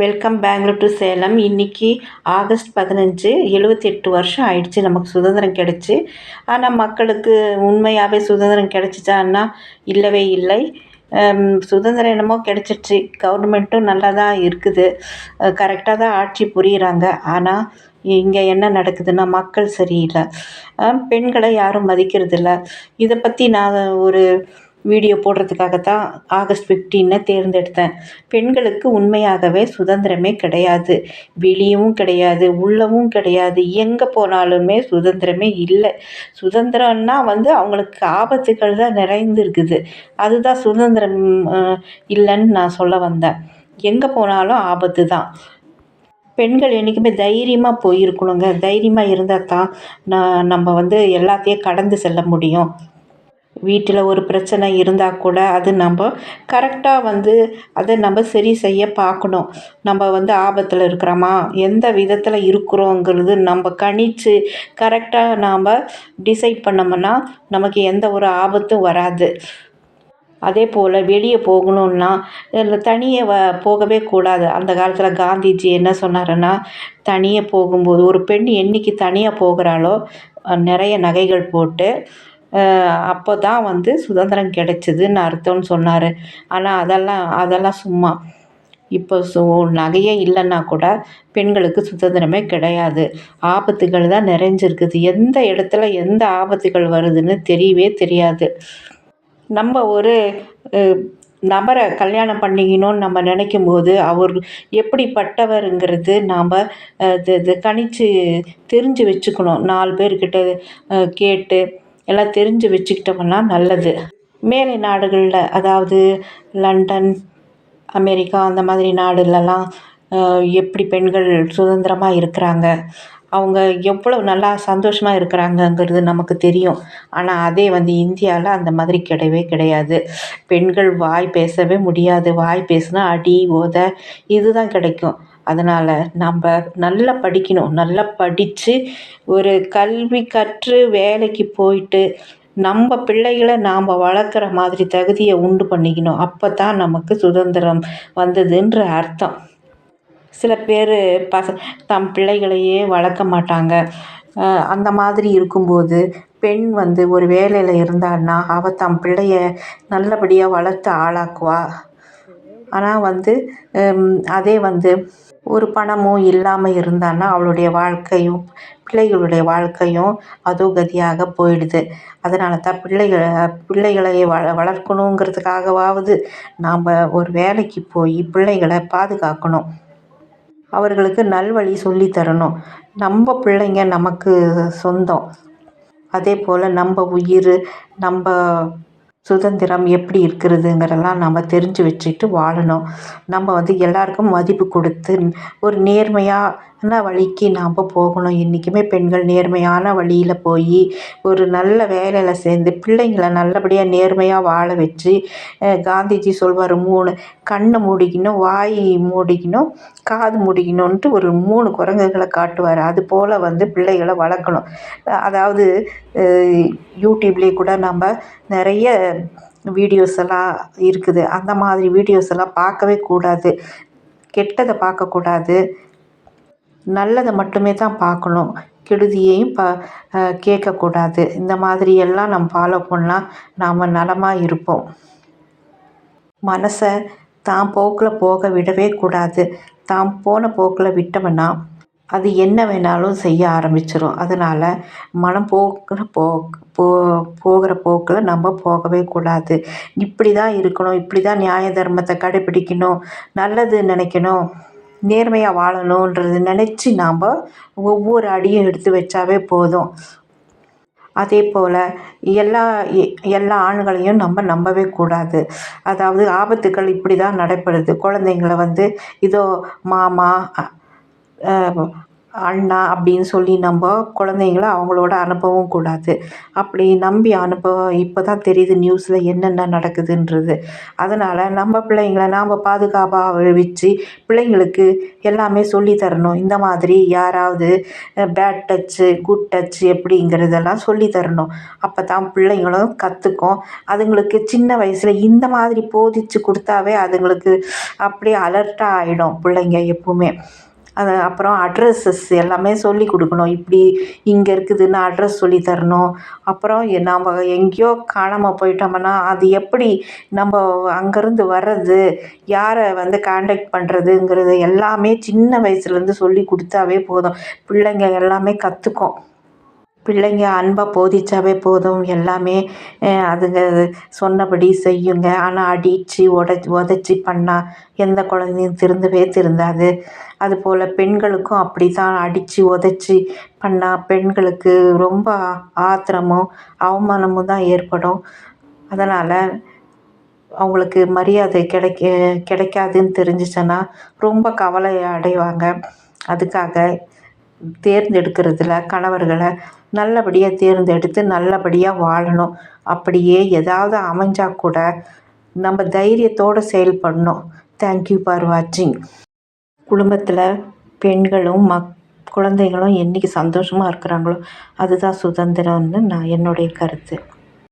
Welcome Bangalore to Salem இன்றைக்கி August பதினஞ்சு எழுபத்தெட்டு வருஷம் ஆயிடுச்சு நமக்கு சுதந்திரம் கிடச்சி. ஆனால் மக்களுக்கு உண்மையாகவே சுதந்திரம் கிடச்சிச்சான்னா இல்லவே இல்லை. சுதந்திரம் என்னமோ கிடச்சிருச்சு. கவர்மெண்ட்டும் நல்லா தான் இருக்குது கரெக்டாக தான் ஆட்சி புரியுறாங்க. ஆனால் இங்கே என்ன நடக்குதுன்னா மக்கள் சரியில்லை. பெண்களை யாரும் மதிக்கிறதில்ல. இதை பற்றி நான் ஒரு வீடியோ போடுறதுக்காகத்தான் ஆகஸ்ட் ஃபிஃப்டீனை தேர்ந்தெடுத்தேன். பெண்களுக்கு உண்மையாகவே சுதந்திரமே கிடையாது. வெளியவும் கிடையாது உள்ளவும் கிடையாது. எங்கே போனாலுமே சுதந்திரமே இல்லை. சுதந்திரம்னா வந்து அவங்களுக்கு ஆபத்துகள் தான் நிறைந்திருக்குது. அதுதான் சுதந்திரம் இல்லைன்னு நான் சொல்ல வந்தேன். எங்கே போனாலும் ஆபத்து தான். பெண்கள் என்றைக்குமே தைரியமாக போயிருக்கணுங்க. தைரியமாக இருந்தால் தான் நான் நம்ம வந்து எல்லாத்தையும் கடந்து செல்ல முடியும். வீட்டில் ஒரு பிரச்சனை இருந்தால் கூட அது நம்ம கரெக்டாக வந்து அதை நம்ம சரி செய்ய பார்க்கணும். நம்ம வந்து ஆபத்தில் இருக்கிறோமா? எந்த விதத்தில் இருக்கிறோங்கிறது நம்ம கணித்து கரெக்டாக நாம் டிசைட் பண்ணோம்னா நமக்கு எந்த ஒரு ஆபத்தும் வராது. அதே போல் வெளியே போகணுன்னா தனியே வ போகவே கூடாது. அந்த காலத்தில் காந்திஜி என்ன சொன்னாருன்னா தனியே போகும்போது ஒரு பெண் என்றைக்கு தனியாக போகிறாளோ நிறைய நகைகள் போட்டு அப்போ தான் வந்து சுதந்திரம் கிடைச்சிதுன்னு அர்த்தம்னு சொன்னார். ஆனால் அதெல்லாம் அதெல்லாம் சும்மா. இப்போ சு நகையே இல்லைன்னா கூட பெண்களுக்கு சுதந்திரமே கிடையாது. ஆபத்துகள் தான் நிறைஞ்சிருக்குது. எந்த இடத்துல எந்த ஆபத்துகள் வருதுன்னு தெரியவே தெரியாது. நம்ம ஒரு நபரை கல்யாணம் பண்ணிக்கணும்னு நம்ம நினைக்கும் போது அவர் எப்படிப்பட்டவருங்கிறது நாம் இது இது கணித்து தெரிஞ்சு வச்சுக்கணும். நாலு பேர்கிட்ட கேட்டு எல்லாம் தெரிஞ்சு வச்சுக்கிட்டோம்னா நல்லது. மேலை நாடுகளில் அதாவது லண்டன் அமெரிக்கா அந்த மாதிரி நாடுலலாம் எப்படி பெண்கள் சுதந்திரமாக இருக்கிறாங்க அவங்க எவ்வளோ நல்லா சந்தோஷமாக இருக்கிறாங்கங்கிறது நமக்கு தெரியும். ஆனால் அதே வந்து இந்தியாவில் அந்த மாதிரி கிடையவே கிடையாது. பெண்கள் வாய் பேசவே முடியாது. வாய் பேசினா அடி உத இதுதான் கிடைக்கும். அதனால் நம்ம நல்லா படிக்கணும். நல்லா படித்து ஒரு கல்வி கற்று வேலைக்கு போயிட்டு நம்ம பிள்ளைகளை நாம் வளர்க்குற மாதிரி தகுதியை உண்டு பண்ணிக்கணும். அப்போ தான் நமக்கு சுதந்திரம் வந்ததுன்ற அர்த்தம். சில பேர் பச தம் பிள்ளைகளையே வளர்க்க மாட்டாங்க. அந்த மாதிரி இருக்கும்போது பெண் வந்து ஒரு வேலையில் இருந்தான்னா அவள் தம் பிள்ளைய நல்லபடியாக வளர்த்து ஆளாக்குவா? ஆனால் வந்து அதே வந்து ஒரு பணமும் இல்லாமல் இருந்தான்னா அவளுடைய வாழ்க்கையும் பிள்ளைகளுடைய வாழ்க்கையும் அதோகதியாக போயிடுது. அதனால தான் பிள்ளைகளை பிள்ளைகளை வள வளர்க்கணுங்கிறதுக்காகவாவது நாம் ஒரு வேலைக்கு போய் பிள்ளைகளை பாதுகாக்கணும். அவர்களுக்கு நல்வழி சொல்லி தரணும் நம்ம பிள்ளைங்க நமக்கு சொந்தம். அதே போல் நம்ம உயிர் நம்ம சுதந்திரம் எப்படி இருக்கிறதுங்கிறதெல்லாம் நம்ம தெரிஞ்சு வச்சுட்டு வாழணும். நம்ம வந்து எல்லாருக்கும் மதிப்பு கொடுத்து ஒரு நேர்மையாக ஆனால் வழிக்கு நாம் போகணும்? என்றைக்குமே பெண்கள் நேர்மையான வழியில் போய் ஒரு நல்ல வேலையில் சேர்ந்து பிள்ளைங்களை நல்லபடியாக நேர்மையாக வாழ வச்சு காந்திஜி சொல்வார் மூணு கண்ணை மூடிக்கணும் வாய் மூடிக்கணும் காது மூடிக்கணுன்ட்டு ஒரு மூணு குரங்குகளை காட்டுவார். அது போல் வந்து பிள்ளைகளை வளர்க்கணும். அதாவது யூடியூப்லேயே கூட நம்ம நிறைய வீடியோஸ் எல்லாம் இருக்குது. அந்த மாதிரி வீடியோஸ் எல்லாம் பார்க்கவே கூடாது. கெட்டதை பார்க்கக்கூடாது. நல்லதை மட்டுமே தான் பார்க்கணும். கெடுதியையும் ப கேட்கக்கூடாது. இந்த மாதிரியெல்லாம் நம்ம ஃபாலோ பண்ணால் நாம் நலமாக இருப்போம். மனசை தான் போக்கில் போக விடவே கூடாது. தான் போன போக்கில் விட்டோம்னா அது என்ன வேணாலும் செய்ய ஆரம்பிச்சிடும் அதனால் மனம் போக்கிற போ போ போகிற போக்கில் நம்ம போகவே கூடாது. இப்படி தான் இருக்கணும். இப்படி தான் நியாய தர்மத்தை கடைப்பிடிக்கணும் நல்லது நினைக்கணும். நேர்மையாக வாழணுன்றது நினச்சி நாம் ஒவ்வொரு அடியும் எடுத்து வச்சாவே போதும். அதே போல் எல்லா எல்லா ஆண்களையும் நம்ம நம்பவே கூடாது. அதாவது ஆபத்துக்கள் இப்படி தான் நடைபெறுது குழந்தைங்கள வந்து இதோ மாமா அண்ணா அப்படின்னு சொல்லி நம்ம குழந்தைங்கள அவங்களோட அனுப்பவும் கூடாது. அப்படி நம்பி அனுப்ப இப்போ தான் தெரியுது நியூஸில் என்னென்ன நடக்குதுன்றது. அதனால் நம்ம பிள்ளைங்கள நாம் பாதுகாப்பாக வச்சு பிள்ளைங்களுக்கு எல்லாமே சொல்லி தரணும். இந்த மாதிரி யாராவது பேட் டச்சு குட் டச்சு எப்படிங்கிறதெல்லாம் சொல்லித்தரணும் அப்போ தான் பிள்ளைங்களும் கற்றுக்கும் அதுங்களுக்கு சின்ன வயசில் இந்த மாதிரி போதிச்சு கொடுத்தாவே அதுங்களுக்கு அப்படியே அலர்ட்டாக ஆகிடும் பிள்ளைங்க எப்பவுமே. அது அப்புறம் அட்ரஸஸ் எல்லாமே சொல்லி கொடுக்கணும். இப்படி இங்கே இருக்குதுன்னு அட்ரஸ் சொல்லி தரணும். அப்புறம் நாம் எங்கேயோ காணாமல் போயிட்டோம்னா அது எப்படி நம்ம அங்கேருந்து வர்றது யாரை வந்து காண்டாக்ட் பண்ணுறதுங்கிறது எல்லாமே சின்ன வயசுலேருந்து சொல்லி கொடுத்தாவே போதும். பிள்ளைங்க எல்லாமே கற்றுக்கும் பிள்ளைங்க அன்பாக போதிச்சாவே போதும். எல்லாமே அதுங்க சொன்னபடி செய்யுங்க. ஆனால் அடித்து உடச்சி உதச்சி பண்ணால் எந்த குழந்தையும் திருந்தவே திருந்தாது. அதுபோல் பெண்களுக்கும் அப்படி தான் அடித்து உதச்சி பண்ணால் பெண்களுக்கு ரொம்ப ஆத்திரமும் அவமானமும் தான் ஏற்படும். அதனால் அவங்களுக்கு மரியாதை கிடைக்க கிடைக்காதுன்னு தெரிஞ்சிச்சுன்னா ரொம்ப கவலை அடைவாங்க. அதுக்காக தேர்ந்தெடுக்கிறதுல கணவர்களை நல்லபடியாக தேர்ந்தெடுத்து நல்லபடியாக வாழணும். அப்படியே ஏதாவது அமைஞ்சால் கூட நம்ம தைரியத்தோடு செயல்படணும். தேங்க்யூ ஃபார் வாட்சிங் குடும்பத்தில் பெண்களும் மக் குழந்தைகளும் என்றைக்கு சந்தோஷமாக இருக்கிறாங்களோ அதுதான் சுதந்திரம்னு நான் என்னுடைய கருத்து.